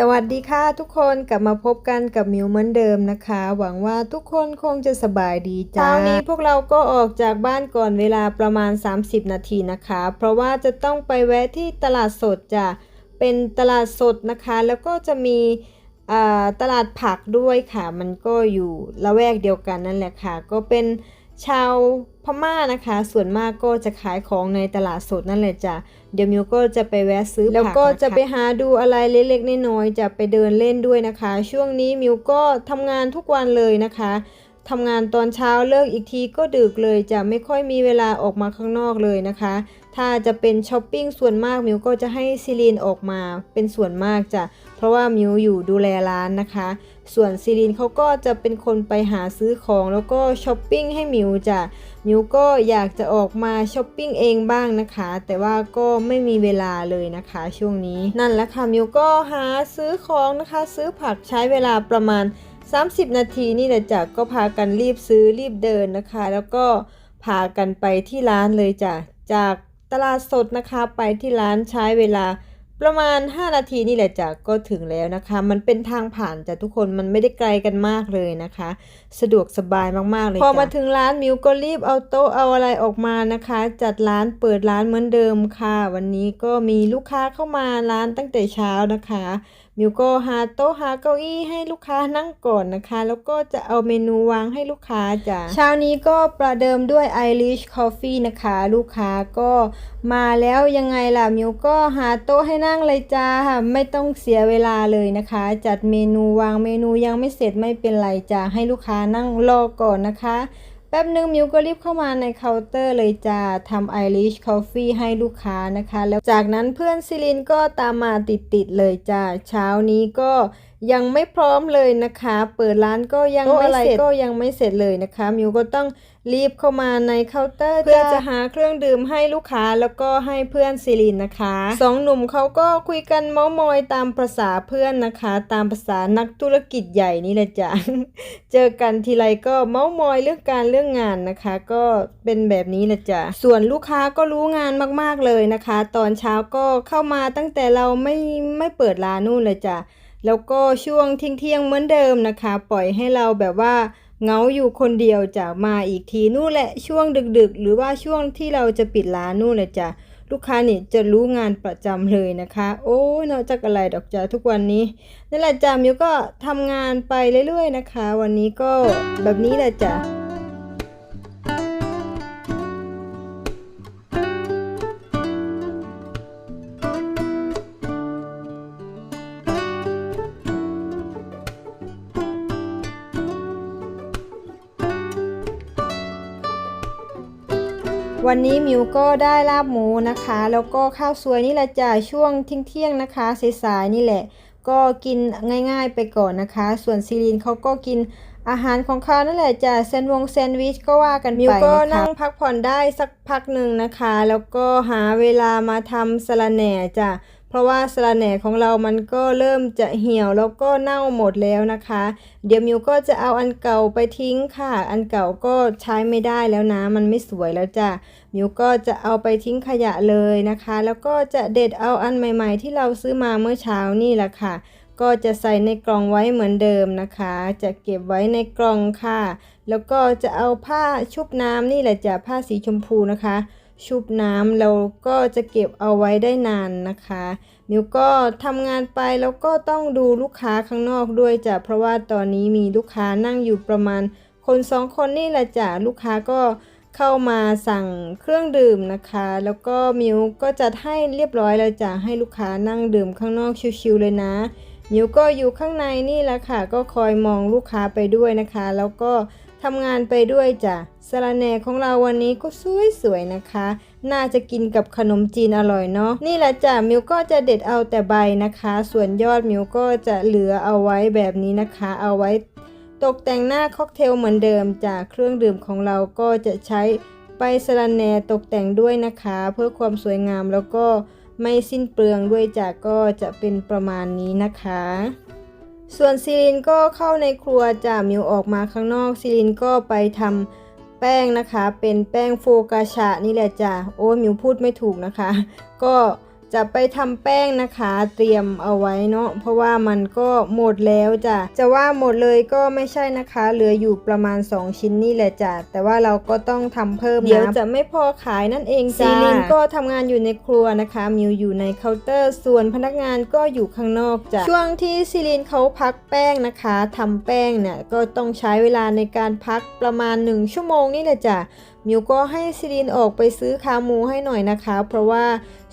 สวัสดีค่ะทุกคนกลับมาพบกันกับมิวเหมือนเดิมนะคะ หวังว่าทุกคนคงจะสบายดีจ้าเช้านี้พวกเราก็ออกจากบ้านก่อนเวลาประมาณ 30 นาทีนะคะ เพราะว่าจะต้องไปแวะที่ตลาดสดจ้ะเป็นตลาดสดนะคะ แล้วก็จะมีตลาดผักด้วยค่ะ มันก็อยู่ละแวกเดียวกันนั่นแหละค่ะ ก็เป็น ชาวพม่านะคะ ส่วนมากก็จะขายของในตลาดสดนั่นแหละจ้ะเดี๋ยวมิวก็จะไปแวะซื้อผักแล้วก็จะไปหาดูอะไรเล็กๆน้อยๆจะไปเดินเล่นด้วยนะคะ ช่วงนี้มิวก็ทำงานทุกวันเลยนะคะทำงานตอนเช้าเลิกอีกทีก็ดึกเลยจะไม่ค่อยมีเวลาออกมาข้างนอกเลยนะคะ ถ้าจะเป็นช้อปปิ้งส่วนมากมิวก็จะให้ซิลีนออกมาเป็นส่วนมากจ้ะเพราะว่ามิวอยู่ดูแลร้านนะคะ ส่วนซิลีนเขาก็จะเป็นคนไปหาซื้อของแล้วก็ช้อปปิ้งให้มิวจ้ะมิวก็อยากจะออกมาช้อปปิ้งเองบ้างนะคะ แต่ว่าก็ไม่มีเวลาเลยนะคะช่วงนี้นั่นแหละค่ะมิวก็หาซื้อของนะคะ ซื้อผักใช้เวลาประมาณ 30 นาทีนี่แหละจ้ะก็พากันรีบซื้อรีบเดินนะคะ แล้วก็พากันไปที่ร้านเลยจ้ะจาก ตลาดสดนะคะไปที่ร้านใช้เวลาประมาณ 5 นาทีนี่แหละจ้ะก็ถึงแล้วนะคะ มันเป็นทางผ่านจ้ะทุกคนมันไม่ได้ไกลกันมากเลยนะคะ สะดวกสบายมากๆเลยพอมาถึงร้านมิวก็รีบเอาโต๊ะเอาอะไรออกมานะคะ จัดร้านเปิดร้านเหมือนเดิมค่ะ วันนี้ก็มีลูกค้าเข้ามาร้านตั้งแต่เช้านะคะ มิวก็หาโต๊ะหาเก้าอี้ให้ลูกค้านั่งก่อนนะคะ แล้วก็จะเอาเมนูวางให้ลูกค้าจ้ะเช้านี้ก็ประเดิมด้วย Irish Coffee นะคะ ลูกค้าก็มาแล้วยังไงล่ะมิวก็หาโต๊ะให้นั่งเลยจ้าไม่ต้องเสียเวลาเลยนะคะ จัดเมนูวางเมนูยังไม่เสร็จไม่เป็นไรจ้าให้ลูกค้านั่งรอก่อนนะคะ ป๊บนึงมิวก็รีบเข้ามาในเคาน์เตอร์เลยจ้าทำไอริชคอฟฟี่ให้ลูกค้านะคะ แล้วจากนั้นเพื่อนซิลินก็ตามมาติดๆเลยจ้าเช้านี้ก็ยังไม่พร้อมเลยนะคะ เปิดร้านก็ยังไม่เสร็จก็ยังไม่เสร็จเลยนะคะ มิวก็ต้อง รีบเข้ามาในเคาน์เตอร์เพื่อจะหาเครื่องดื่มให้ลูกค้าแล้วก็ให้เพื่อนซิลินนะคะสองหนุ่มเขาก็คุยกันเมาส์มอยตามภาษาเพื่อนนะคะ ตามภาษานักธุรกิจใหญ่นี่แหละจ้ะเจอกันทีไรก็เมาส์มอยเรื่องการเรื่องงานนะคะ ก็เป็นแบบนี้แหละจ้ะส่วนลูกค้าก็รู้งานมากๆเลยนะคะ ตอนเช้าก็เข้ามาตั้งแต่เราไม่ไม่เปิดร้านนู่นเลยจ้ะแล้วก็ช่วงเที่ยงเที่ยงๆเหมือนเดิมนะคะ ปล่อยให้เราแบบว่า เงาอยู่คนเดียวจะมาอีกทีนู่นแหละช่วงดึกๆ หรือว่าช่วงที่เราจะปิดร้านนู่นเลยจ้ะลูกค้านี่จะรู้งานประจำเลยนะคะ โอ้ยนอกจากอะไรดอกจ้ะทุกวันนี้นั่นแหละจ้ามิวก็ทำงานไปเรื่อยๆนะคะ วันนี้ก็แบบนี้แหละจ้ะ วันนี้มิวก็ได้ลาบหมูนะคะ แล้วก็ข้าวสวยนี่แหละจ้ะช่วงเที่ยงๆนะคะสายๆนี่แหละ ก็กินง่ายๆไปก่อนนะคะ ส่วนซีรีนเขาก็กินอาหารของเขานั่นแหละจ้ะแซนวงแซนด์วิชก็ว่ากันไปมิวก็นั่งพักผ่อนได้สักพักหนึ่งนะคะ แล้วก็หาเวลามาทำสลัดแหน่จ้ะ ราะว่าสลัดแหน่ของเรามันก็เริ่มจะเหี่ยวแล้วก็เน่าหมดแล้วนะคะ เดี๋ยวมิวก็จะเอาอันเก่าไปทิ้งค่ะ อันเก่าก็ใช้ไม่ได้แล้วนะ มันไม่สวยแล้วจ้ะมิวก็จะเอาไปทิ้งขยะเลยนะคะ แล้วก็จะเด็ดเอาอันใหม่ ๆ ที่เราซื้อมาเมื่อเช้านี่แหละค่ะก็จะใส่ในกล่องไว้เหมือนเดิมนะคะ จะเก็บไว้ในกล่องค่ะ แล้วก็จะเอาผ้าชุบน้ำนี่แหละจ้ะผ้าสีชมพูนะคะ ชุบน้ำเราก็จะเก็บเอาไว้ได้นานนะคะมิวก็ทำงานไปแล้วก็ต้องดูลูกค้าข้างนอกด้วยจ้ะเพราะว่าตอนนี้มีลูกค้านั่งอยู่ประมาณคนสองคนนี่แหละจ้ะลูกค้าก็เข้ามาสั่งเครื่องดื่มนะคะ แล้วก็มิวก็จัดให้เรียบร้อยแล้วจ้ะให้ลูกค้านั่งดื่มข้างนอกชิวๆเลยนะมิวก็อยู่ข้างในนี่แหละค่ะ ก็คอยมองลูกค้าไปด้วยนะคะ แล้วก็ ทำงานไปด้วยจ้ะสะระแหน่ของเราวันนี้ก็สวยๆนะคะ น่าจะกินกับขนมจีนอร่อยเนาะ นี่แหละจ้ะมิวก็จะเด็ดเอาแต่ใบนะคะ ส่วนยอดมิวก็จะเหลือเอาไว้แบบนี้นะคะ เอาไว้ตกแต่งหน้าค็อกเทลเหมือนเดิมจ้ะเครื่องดื่มของเราก็จะใช้ใบสะระแหน่ตกแต่งด้วยนะคะ เพื่อความสวยงามแล้วก็ไม่สิ้นเปลืองด้วยจ้ะก็จะเป็นประมาณนี้นะคะ ส่วนซีลินก็เข้าในครัวจากมิวออกมาข้างนอกซีลินก็ไปทำแป้งนะคะ เป็นแป้งโฟกาชะนี่แหละจ้ะโอ้มิวพูดไม่ถูกนะคะ ก็ จะไปทำแป้งนะคะเตรียมเอาไว้เนาะเพราะว่ามันก็หมดแล้วจ้ะจะว่าหมดเลยก็ไม่ใช่นะคะ เหลืออยู่ประมาณ 2 ชิ้นนี่แหละจ้ะแต่ว่าเราก็ต้องทำเพิ่มนะเดี๋ยวจะไม่พอขายนั่นเองจ้ะซีลินก็ทำงานอยู่ในครัวนะคะ มิวอยู่ในเคาน์เตอร์ ส่วนพนักงานก็อยู่ข้างนอกจ้ะช่วงที่ซีลินเขาพักแป้งนะคะทำแป้งเนี่ยก็ต้องใช้เวลาในการพักประมาณ 1 ชั่วโมงนี่แหละจ้ะ มิวก็ให้ซิลินออกไปซื้อขาหมูให้หน่อยนะคะ เพราะว่า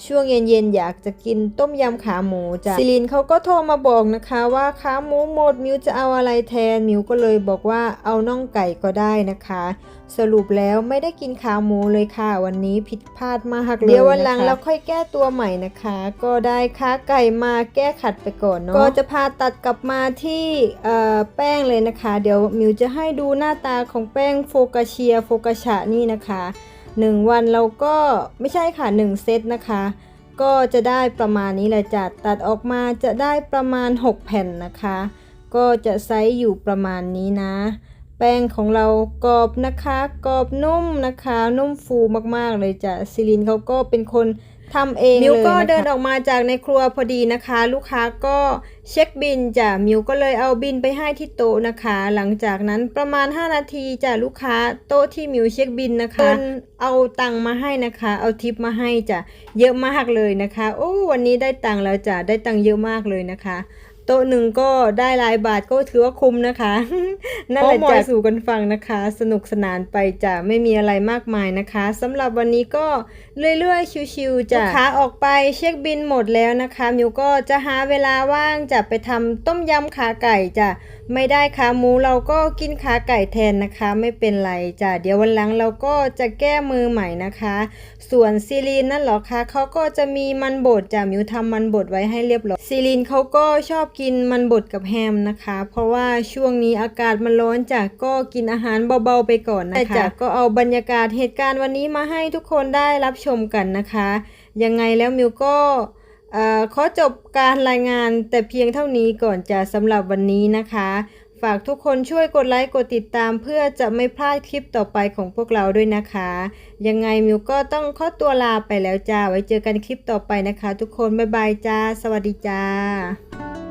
ช่วงเย็นๆอยากจะกินต้มยำขาหมูจ้ะซิลินเขาก็โทรมาบอกนะคะว่าขาหมูหมดมิวจะเอาอะไรแทนมิวก็เลยบอกว่าเอาน่องไก่ก็ได้นะคะ สรุปแล้วไม่ได้กินขาหมูเลยค่ะ วันนี้ผิดพลาดมากเลยเดี๋ยววันหลังเราค่อยแก้ตัวใหม่นะคะ ก็ได้ขาไก่มาแก้ขัดไปก่อนเนาะก็จะพาตัดกลับมาที่เอ่อแป้งเลยนะคะ เดี๋ยวมิวจะให้ดูหน้าตาของแป้งโฟกาเชียโฟกาชะนี่นะคะ 1 วันเราก็ไม่ใช่ค่ะ 1 เซตนะคะ ก็จะได้ประมาณนี้แหละจ้ะตัดออกมาจะได้ประมาณ 6 แผ่นนะคะ ก็จะไซส์อยู่ประมาณนี้นะ แป้งของเรากรอบนะคะ กรอบนุ่มนะคะ นุ่มฟูมากๆเลยจ้ะซิลินเขาก็เป็นคน ทำเองเลยมิวก็เดินออกมาจากในครัวพอดีนะคะ ลูกค้าก็เช็คบินจ้ะมิวก็เลยเอาบินไปให้ที่โต๊ะนะคะ หลังจากนั้นประมาณ 5 นาทีจ้ะลูกค้าโต๊ะที่มิวเช็คบินนะคะเพิ่นเอาตังค์มาให้นะคะ เอาทิปมาให้จ้ะเยอะมากเลยนะคะ โอ้วันนี้ได้ตังค์แล้วจ้ะได้ตังค์เยอะมากเลยนะคะ โต๊ะหนึ่งก็ได้หลายบาทก็ถือว่าคุ้มนะคะ นั่นแหละจะสู่กันฟังนะคะ สนุกสนานไปจะไม่มีอะไรมากมายนะคะสำหรับวันนี้ก็เรื่อยๆชิวๆจะลูกค้าออกไปเช็คบินหมดแล้วนะคะมิวก็จะหาเวลาว่างจะไปทำต้มยำขาไก่จ้ะไม่ได้ขาหมูเราก็กินขาไก่แทนนะคะ ไม่เป็นไรจ้ะเดี๋ยววันหลังเราก็จะแก้มือใหม่นะคะ ส่วนซีรีนนั่นเหรอคะเขาก็จะมีมันบดจ้ะมิวทำมันบดไว้ให้เรียบร้อยซีรีนเขาก็ชอบกินมันบดกับแฮมนะคะ เพราะว่าช่วงนี้อากาศมันร้อนจ้ะก็กินอาหารเบาๆไปก่อนนะคะแต่จ้ะก็เอาบรรยากาศเหตุการณ์วันนี้มาให้ทุกคนได้รับชมกันนะคะ ยังไงแล้วมิวก็ขอจบการรายงานแต่เพียงเท่านี้ก่อนจะสำหรับวันนี้นะคะ ฝากทุกคนช่วยกดไลค์กดติดตาม เพื่อจะไม่พลาดคลิปต่อไปของพวกเราด้วยนะคะ ยังไงมิวก็ต้องขอตัวลาไปแล้วจ้า ไว้เจอกันคลิปต่อไปนะคะ ทุกคน บ๊ายบายจ้า สวัสดีจ้า